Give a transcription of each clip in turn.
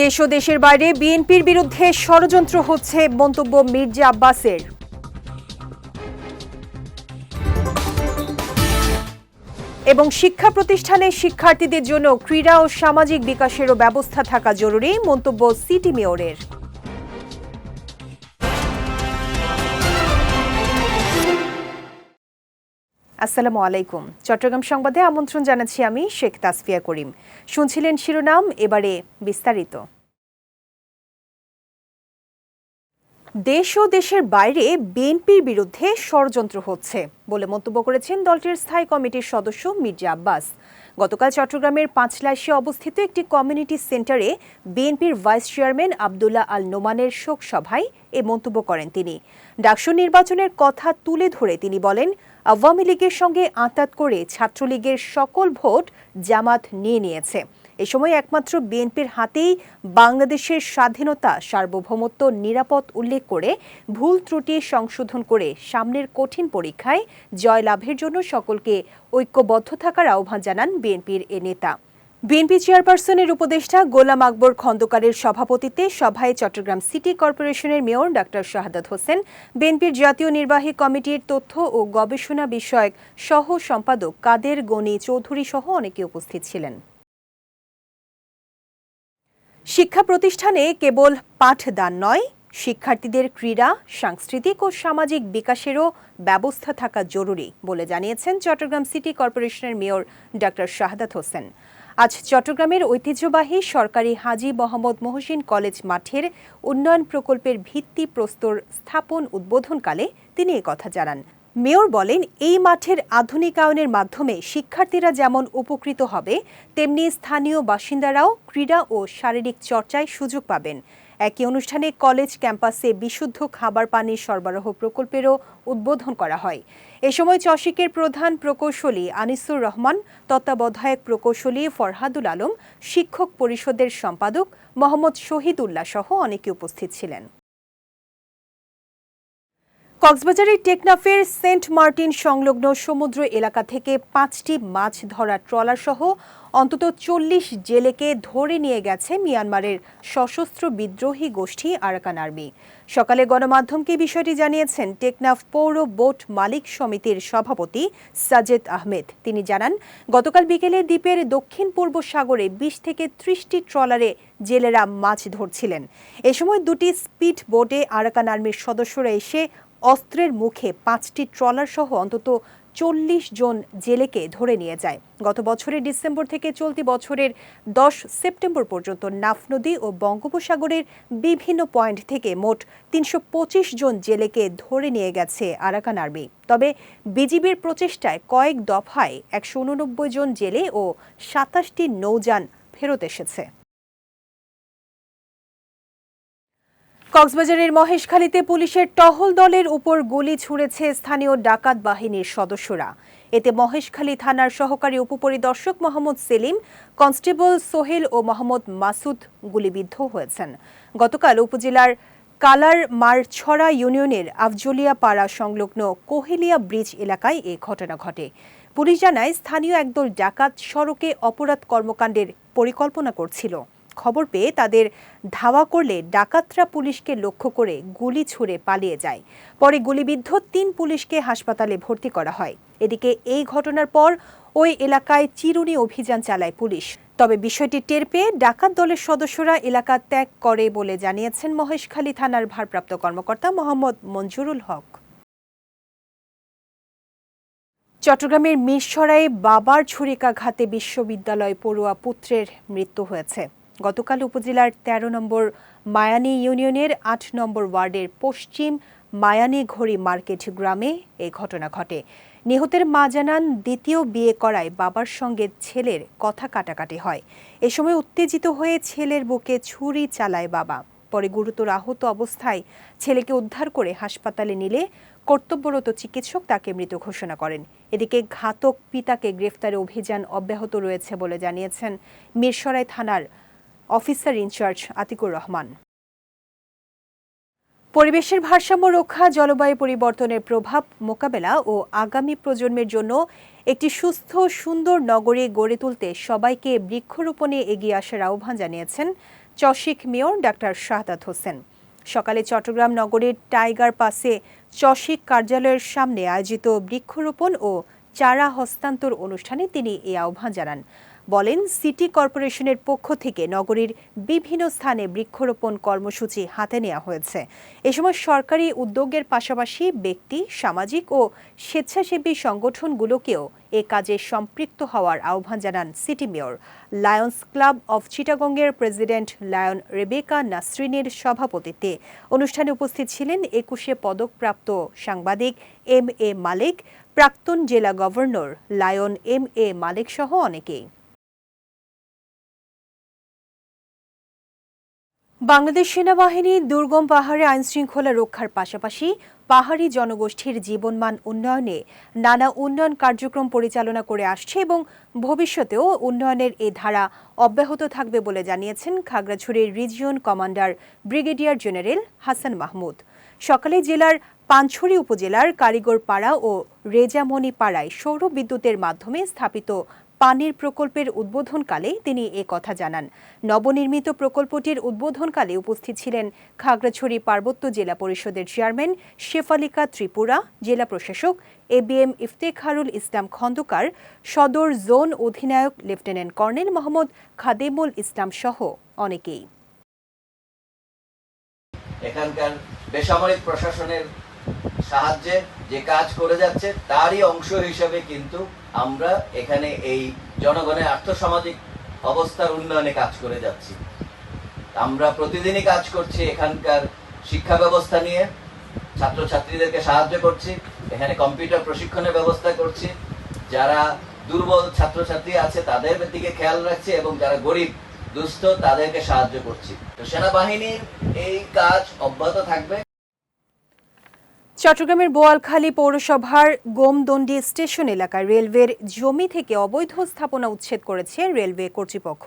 দেশ ও দেশের বাইরে বিএনপির বিরুদ্ধে ষড়যন্ত্র হচ্ছে মন্তব্য মির্জা আব্বাসের। এবং শিক্ষা প্রতিষ্ঠানে শিক্ষার্থীদের জন্য ক্রীড়া ও সামাজিক বিকাশেরও ব্যবস্থা থাকা জরুরি, মন্তব্য সিটি মেয়রের। আসসালামু আলাইকুম। চট্টগ্রাম সংবাদে আমন্ত্রণ জানাচ্ছি আমি শেখ তাসফিয়া করিম। শুনছিলেন শিরোনাম, এবারে বিস্তারিত। দেশ ও দেশের বাইরে বিএনপির বিরুদ্ধে ষড়যন্ত্র হচ্ছে বলে মন্তব্য করেছেন দলটির স্থায়ী কমিটির সদস্য মির্জা আব্বাস। গতকাল চট্টগ্রামের পাঁচলাইশে অবস্থিত একটি কমিউনিটি সেন্টারে বিএনপির ভাইস চেয়ারম্যান আবদুল্লাহ আল নোমানের শোক সভায় এ মন্তব্য করেন তিনি। ডাকসু নির্বাচনের কথা তুলে ধরে তিনি বলেন আওয়ামী লীগের সঙ্গে আঁতাত করে ছাত্রলীগের সকল ভোট জামাত নিয়ে নিয়েছে। এ সময় একমাত্র বিএনপির হাতেই বাংলাদেশের স্বাধীনতা, সার্বভৌমত্ব, নিরাপদ উল্লেখ করে ভুল ত্রুটি সংশোধন করে সামনের কঠিন পরীক্ষায় জয়লাভের জন্য সকলকে ঐক্যবদ্ধ থাকার আহ্বান জানান বিএনপির এ নেতা। বিএনপি চেয়ারপারসনের উপদেষ্টা গোলাম আকবর খন্দকারের সভাপতিত্বে সভায় চট্টগ্রাম সিটি কর্পোরেশনের মেয়র ডাক্তার শাহাদাত হোসেন, বিএনপির জাতীয় নির্বাহী কমিটির তথ্য ও গবেষণা বিষয়ক সহ সম্পাদক কাদের গনি চৌধুরী সহ অনেকে উপস্থিত ছিলেন। শিক্ষা প্রতিষ্ঠানে কেবল পাঠদান নয়, শিক্ষার্থীদের ক্রীড়া, সাংস্কৃতিক ও সামাজিক বিকাশেরও ব্যবস্থা থাকা জরুরি বলে জানিয়েছেন চট্টগ্রাম সিটি কর্পোরেশনের মেয়র ডাক্তার শাহাদাত হোসেন। আজ চট্টগ্রামের ঐতিহ্যবাহী সরকারি হাজি মোহাম্মদ মহসিন কলেজ মাঠের উন্নয়ন প্রকল্পের ভিত্তি প্রস্তর স্থাপন উদ্বোধনকালে তিনি কথা জানান। মেয়র বলেন, এই মাঠের আধুনিকায়নের মাধ্যমে শিক্ষার্থীরা যেমন উপকৃত হবে, তেমনি স্থানীয় বাসিন্দারাও ক্রীড়া ও শারীরিক চর্চায় সুযোগ পাবেন। একই অনুষ্ঠানে কলেজ ক্যাম্পাসে বিশুদ্ধ খাবার পানি সরবরাহ প্রকল্পেরও উদ্বোধন করা হয়। এ সময় চশিকের প্রধান প্রকৌশলী আনিসুর রহমান, তত্ত্বাবধায়ক প্রকৌশলী ফরহাদুল আলম, শিক্ষক পরিষদের সম্পাদক মোহাম্মদ শহীদুল্লাহ সহ অনেকে উপস্থিত ছিলেন। কক্সবাজারের টেকনাফের সেন্ট মার্টিন সংলগ্ন সমুদ্র এলাকা থেকে পাঁচটি মাছ ধরা ট্রলার সহ অন্তত চল্লিশ জেলেকে ধরে নিয়ে গেছে মিয়ানমারের সশস্ত্র বিদ্রোহী গোষ্ঠী আরাকান আর্মি। সকালে গণমাধ্যমকে বিষয়টি জানিয়েছেন টেকনাফ পৌর বোট মালিক সমিতির সভাপতি সাজেদ আহমেদ। তিনি জানান, গতকাল বিকেলে দ্বীপের দক্ষিণ পূর্ব সাগরে বিশ থেকে ত্রিশটি ট্রলারে জেলেরা মাছ ধরছিলেন। এ সময় দুটি স্পিড বোটে আরাকান আর্মির সদস্যরা এসে অস্ত্রের মুখে পাঁচটি ট্রলার সহ অন্তত চল্লিশ জন জেলেকে ধরে নিয়ে যায়। গত বছরের ডিসেম্বর থেকে চলতি বছরের দশ সেপ্টেম্বর পর্যন্ত নাফ নদী ও বঙ্গোপসাগরের বিভিন্ন পয়েন্ট থেকে মোট তিনশো পঁচিশ জন জেলেকে ধরে নিয়ে গেছে আরাকান আর্মি। তবে বিজিবির প্রচেষ্টায় কয়েক দফায় একশো উননব্বই জন জেলে ও সাতাশটি নৌযান ফেরত এসেছে। কক্সবাজারের মহেশখালীতে পুলিশের টহল দলের উপর গুলি ছুঁড়েছে স্থানীয় ডাকাত বাহিনীর সদস্যরা। এতে মহেশখালী থানার সহকারী উপপরিদর্শক মোহাম্মদ সেলিম, কনস্টেবল সোহেল ও মোহাম্মদ মাসুদ গুলিবিদ্ধ হয়েছেন। গতকাল উপজেলার কালার মারছড়া ইউনিয়নের আফজলিয়া পাড়া সংলগ্ন কোহেলিয়া ব্রিজ এলাকায় এ ঘটনা ঘটে। পুলিশ জানায়, স্থানীয় একদল ডাকাত সড়কে অপরাধ কর্মকাণ্ডের পরিকল্পনা করছিল। খবর পেয়ে তাদের ধাওয়া করলে ডাকাতরা পুলিশকে লক্ষ্য করে গুলি ছুড়ে পালিয়ে যায়। পরে গুলিবিদ্ধ তিন পুলিশকে হাসপাতালে ভর্তি করা হয়। এদিকে এই ঘটনার পর ওই এলাকায় চিরুনি অভিযান চালায় পুলিশ। তবে বিষয়টি টের পেয়ে ডাকাত দলের সদস্যরা এলাকা ত্যাগ করে বলে জানিয়েছেন মহেশখালী থানার ভারপ্রাপ্ত কর্মকর্তা মোহাম্মদ মঞ্জুরুল হক। চট্টগ্রামের মিরসরায়ে বাবার ছুরিকাঘাতে বিশ্ববিদ্যালয় পড়ুয়া পুত্রের মৃত্যু হয়েছে। গতকাল উপজেলার ১৩ নম্বর মায়ানী ইউনিয়নের আট নম্বর ওয়ার্ডের পশ্চিম মায়ানী ঘড়ি মার্কেট গ্রামে এই ঘটনা ঘটে। নিহতের মা জানান, দ্বিতীয় বিয়ে করায় বাবার সঙ্গে ছেলের কথা কাটাকাটি হয়। এ সময় উত্তেজিত হয়ে ছেলের বুকে ছুরি চালায় বাবা। পরে গুরুতর আহত অবস্থায় ছেলেকে উদ্ধার করে হাসপাতালে নিলে কর্তব্যরত চিকিৎসক তাকে মৃত ঘোষণা করেন। এদিকে ঘাতক পিতাকে গ্রেফতারে অভিযান অব্যাহত রয়েছে বলে জানিয়েছেন মিরসরাই থানার অফিসার ইনচার্জ আতিকুর রহমান। পরিবেশের ভারসাম্য রক্ষা, জলবায়ু পরিবর্তনের প্রভাব মোকাবেলা ও আগামী প্রজন্মের জন্য একটি সুস্থ, সুন্দর নগরী গড়ে তুলতে সবাইকে বৃক্ষরোপণে এগিয়ে আসার আহ্বান জানিয়েছেন চশিক মেয়র ডাক্তার শাহাদাত হোসেন। সকালে চট্টগ্রাম নগরের টাইগার পাসে চশিক কার্যালয়ের সামনে আয়োজিত বৃক্ষরোপণ ও চারা হস্তান্তর অনুষ্ঠানে তিনি এই আহ্বান জানান। বলেন, সিটি কর্পোরেশনের পক্ষ থেকে নগরীর বিভিন্ন স্থানে বৃক্ষরোপণ কর্মসূচি হাতে নেওয়া হয়েছে। এ সময় সরকারি উদ্যোগের পাশাপাশি ব্যক্তি, সামাজিক ও স্বেচ্ছাসেবী সংগঠনগুলোকেও এ কাজে সম্পৃক্ত হওয়ার আহ্বান জানান city mayor. Lions club of চিটাগংয়ের president lion Rebeka নাসরিনের সভাপতিত্বে অনুষ্ঠানে উপস্থিত ছিলেন একুশে পদকপ্রাপ্ত সাংবাদিক এম এ মালিক, প্রাক্তন জেলা governor lion M A Malik সহ অনেকেই। বাংলাদেশ সেনাবাহিনী দুর্গম পাহাড়ে আইনশৃঙ্খলা রক্ষার পাশাপাশি পাহাড়ি জনগোষ্ঠীর জীবনমান উন্নয়নে নানা উন্নয়ন কার্যক্রম পরিচালনা করে আসছে এবং ভবিষ্যতেও উন্নয়নের এ ধারা অব্যাহত থাকবে বলে জানিয়েছেন খাগড়াছড়ির region commander brigadier general Hasan Mahmud. সকালে জেলার পাঞ্ছড়ি উপজেলার কারিগর পাড়া ও রেজামণি পাড়ায় সৌর বিদ্যুতের মাধ্যমে স্থাপিত পানির প্রকল্পের উদ্বোধনকালে তিনি এ কথা জানান। নবনির্মিত প্রকল্পটির উদ্বোধনকালে উপস্থিত ছিলেন খাগড়াছড়ি পার্বত্য জেলা পরিষদের চেয়ারম্যান শেফালিকা ত্রিপুরা, জেলা প্রশাসক A B M Iftekharul Islam Khandakar, সদর জোন অধিনায়ক লেফটেন্যান্ট কর্নেল মোহাম্মদ খাদেমুল ইসলাম সহ অনেকেই। এখানকার বেসামরিক প্রশাসনের সাহায্যে যে কাজ করে যাচ্ছে, তারই অংশ হিসেবে কিন্তু আমরা এখানে এই জনগণের আর্থসামাজিক অবস্থার উন্নয়নে কাজ করে যাচ্ছি। আমরা প্রতিদিনই কাজ করছি এখানকার শিক্ষা ব্যবস্থা নিয়ে, ছাত্রছাত্রীদেরকে সাহায্য করছি, এখানে কম্পিউটার প্রশিক্ষণের ব্যবস্থা করছি। যারা দুর্বল ছাত্রছাত্রী আছে, তাদের দিকে খেয়াল রাখছি এবং যারা গরিব, দুস্থ, তাদেরকে সাহায্য করছি। তো সেনাবাহিনীর এই কাজ অব্যাহত থাকবে। চট্টগ্রামের বোয়ালখালী পৌরসভার গোমদণ্ডি স্টেশন এলাকায় রেলওয়ের জমি থেকে অবৈধ স্থাপনা উচ্ছেদ করেছে রেলওয়ে কর্তৃপক্ষ।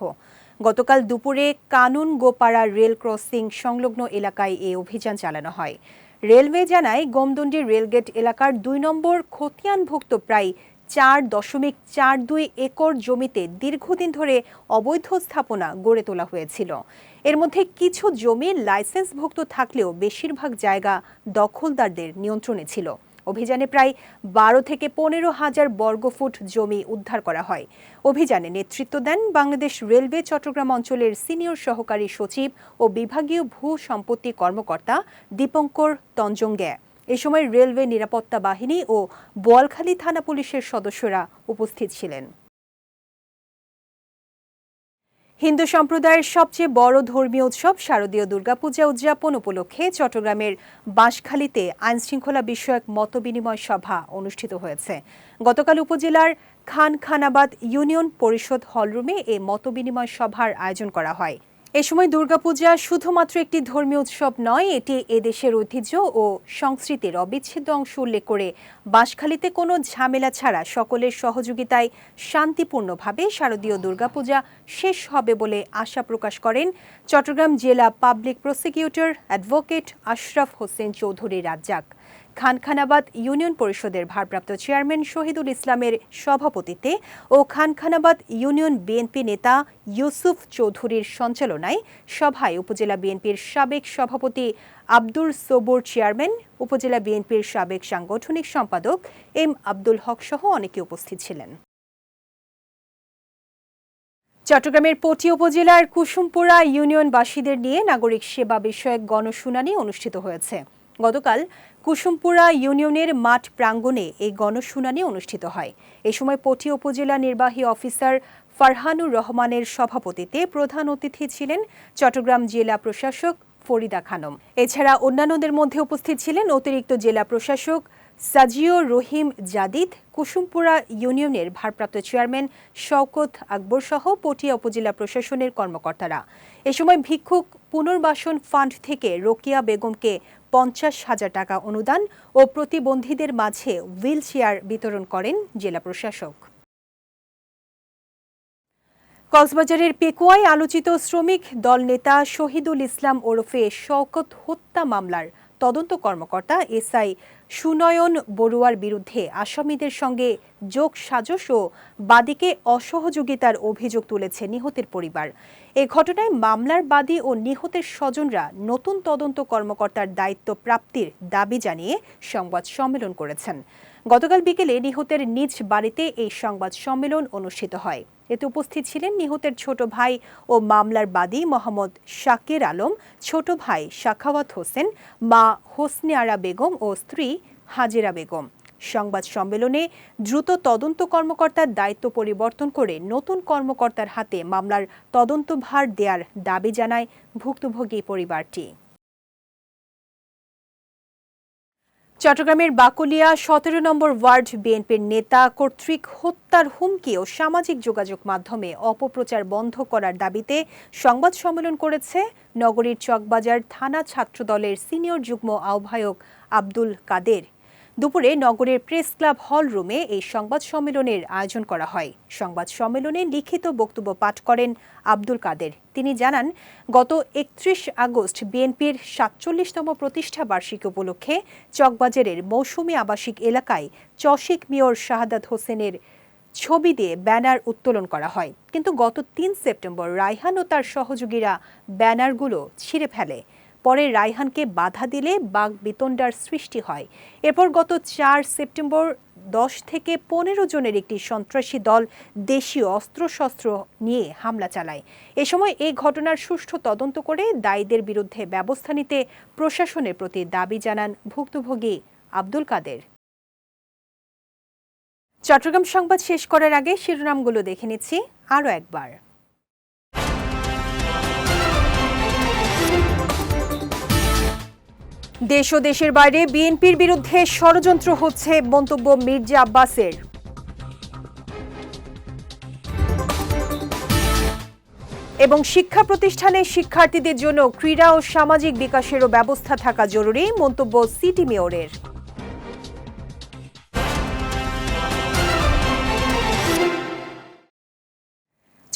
গতকাল দুপুরে কানুন গোপাড়া রেল ক্রসিং সংলগ্ন এলাকায় এই অভিযান চালানো হয়। রেলওয়ে জানায়, গোমদণ্ডি রেলগেট এলাকার দুই নম্বর খতিয়ানভুক্ত প্রায় চার দশমিক চার দুই একর জমিতে দীর্ঘদিন ধরে অবৈধ স্থাপনা গড়ে তোলা হয়েছিল। এর মধ্যে কিছু জমি লাইসেন্সভুক্ত থাকলেও বেশিরভাগ জায়গা দখলদারদের নিয়ন্ত্রণে ছিল। অভিযানে প্রায় বারো থেকে পনেরো হাজার বর্গফুট জমি উদ্ধার করা হয়। অভিযানে নেতৃত্ব দেন বাংলাদেশ রেলওয়ে চট্টগ্রাম অঞ্চলের সিনিয়র সহকারী সচিব ও বিভাগীয় ভূ সম্পত্তি কর্মকর্তা দীপঙ্কর তঞ্জঙ্গ্যা এ সময় রেলওয়ে নিরাপত্তা বাহিনী ও বোয়ালখালী থানা পুলিশের সদস্যরা উপস্থিত ছিলেন। হিন্দু সম্প্রদায়ের সবচেয়ে বড় ধর্মীয় উৎসব শারদীয় দুর্গাপূজা উদযাপন উপলক্ষে চট্টগ্রামের বাঁশখালীতে আইনশৃঙ্খলা বিষয়ক মতবিনিময় সভা অনুষ্ঠিত হয়েছে। গতকাল উপজেলার খানখানাবাদ ইউনিয়ন পরিষদ হলরুমে এ মতবিনিময় সভার আয়োজন করা হয়। এ সময় দুর্গাপূজা শুধুমাত্র একটি ধর্মীয় উৎসব নয়, এটি এদেশের ঐতিহ্য ও সংস্কৃতির অবিচ্ছেদ্য অংশ উল্লেখ করে। বাঁশখালীতে কোনো ঝামেলা ছাড়া সকলের সহযোগিতায় শান্তিপূর্ণভাবে শারদীয় দুর্গাপূজা শেষ হবে বলে আশা প্রকাশ করেন চট্টগ্রাম জেলা public prosecutor advocate Ashraf Hossain Chowdhury Razzak. Khankhanabad union পরিষদের ভারপ্রাপ্ত চেয়ারম্যান শহীদুল ইসলামের সভাপতিত্বে ও খানখানাবাদ ইউনিয়ন বিএনপি নেতা ইউসুফ চৌধুরীর সঞ্চালনায় সভায় উপজেলা বিএনপির সাবেক সভাপতি আব্দুর সবুর চেয়ারম্যান, উপজেলা বিএনপির সাবেক সাংগঠনিক সম্পাদক এম আব্দুল হক সহ অনেকে উপস্থিত ছিলেন। চট্টগ্রামের পটি উপজেলার কুসুমপুরা ইউনিয়নবাসীদের নিয়ে নাগরিক সেবা বিষয়ক গণশুনানি অনুষ্ঠিত হয়েছে। গতকাল কুসুমপুরা ইউনিয়নের মাঠ প্রাঙ্গণে এই গণশুনানি অনুষ্ঠিত হয়। এ সময় পটি উপজেলা নির্বাহী অফিসার ফারহানুর রহমানের সভাপতিতে প্রধান অতিথি ছিলেন চট্টগ্রাম জেলা প্রশাসক ফরিদা খানম। এছাড়া অন্যান্যদের মধ্যে উপস্থিত ছিলেন অতিরিক্ত জেলা প্রশাসক সাজিও রহিম জাদিদ, কুসুমপুরা ইউনিয়নের ভারপ্রাপ্ত চেয়ারম্যান শওকত আকবর সহ পটিয়া উপজেলা প্রশাসনের কর্মকর্তারা। এ সময় ভিক্ষুক পুনর্বাসন ফান্ড থেকে রোকিয়া বেগমকে পঞ্চাশ হাজার টাকা অনুদান ও প্রতিবন্ধীদের মাঝে হুইল চেয়ার বিতরণ করেন জেলা প্রশাসক। কক্সবাজারের পেকুয়ায় আলোচিত শ্রমিক দল নেতা শহীদুল ইসলাম ওরফে শওকত হত্যা মামলার তদন্ত কর্মকর্তা এসআই সুনয়ন বড়ুয়ার বিরুদ্ধে আসামিদের সঙ্গে যোগ সাজস ও বাদীকে অসহযোগিতার অভিযোগ তুলেছে নিহতের পরিবার। এ ঘটনায় মামলার বাদী ও নিহতের স্বজনরা নতুন তদন্ত কর্মকর্তার দায়িত্ব প্রাপ্তির দাবি জানিয়ে সংবাদ সম্মেলন করেছেন। গতকাল বিকেলে নিহতের নিজ বাড়িতে এই সংবাদ সম্মেলন অনুষ্ঠিত হয়। এতে উপস্থিত ছিলেন নিহতের ছোট ভাই ও মামলার বাদী মোহাম্মদ শাকির আলম, ছোট ভাই শাখাওয়াত হোসেন, মা হোসনে আরা বেগম ও স্ত্রী হাজেরা বেগম। সংবাদ সম্মেলনে দ্রুত তদন্ত কর্মকর্তার দায়িত্ব পরিবর্তন করে নতুন কর্মকর্তার হাতে মামলার তদন্তভার দেওয়ার দাবি জানায় ভুক্তভোগী পরিবারটি। চট্টগ্রামের বাকুলিয়া সতেরো নম্বর ওয়ার্ড বিএনপির নেতা কর্তৃক হত্যার হুমকি ও সামাজিক যোগাযোগ মাধ্যমে অপপ্রচার বন্ধ করার দাবিতে সংবাদ সম্মেলন করেছে নগরীর চকবাজার থানা ছাত্রদলের সিনিয়র যুগ্ম আহ্বায়ক আব্দুল কাদের। দুপুরে নগরের প্রেস ক্লাব হল রুমে এই সংবাদ সম্মেলনের আয়োজন করা হয়। সংবাদ সম্মেলনে লিখিত বক্তব্য পাঠ করেন আব্দুল কাদের। তিনি জানান, গত একত্রিশ আগস্ট বিএনপির সাতচল্লিশতম প্রতিষ্ঠা বার্ষিকী উপলক্ষে চকবাজারের মৌসুমী আবাসিক এলাকায় চশিক মেয়র শাহাদাত হোসেনের ছবি দিয়ে ব্যানার উত্তোলন করা হয়। কিন্তু গত তিন সেপ্টেম্বর রায়হান ও তার সহযোগীরা ব্যানারগুলো ছিঁড়ে ফেলে। পরে রায়হানকে বাধা দিলে বাঘ বিতণ্ডার সৃষ্টি হয়। এরপর গত চার সেপ্টেম্বর দশ থেকে পনেরো জনের একটি সন্ত্রাসী দল দেশীয় অস্ত্রশস্ত্র নিয়ে হামলা চালায়। এ সময় এই ঘটনার সুষ্ঠু তদন্ত করে দায়ীদের বিরুদ্ধে ব্যবস্থা নিতে প্রশাসনের প্রতি দাবি জানান ভুক্তভোগী আব্দুল কাদের। চট্টগ্রাম সংবাদ শেষ করার আগে শিরোনামগুলো দেখে নিচ্ছি। আরও একবার। দেশ ও দেশের বাইরে বিএনপির বিরুদ্ধে ষড়যন্ত্র হচ্ছে মন্তব্য মির্জা আব্বাসের। এবং শিক্ষা প্রতিষ্ঠানে শিক্ষার্থীদের জন্য ক্রীড়া ও সামাজিক বিকাশেরও ব্যবস্থা থাকা জরুরি, মন্তব্য সিটি মেয়রের।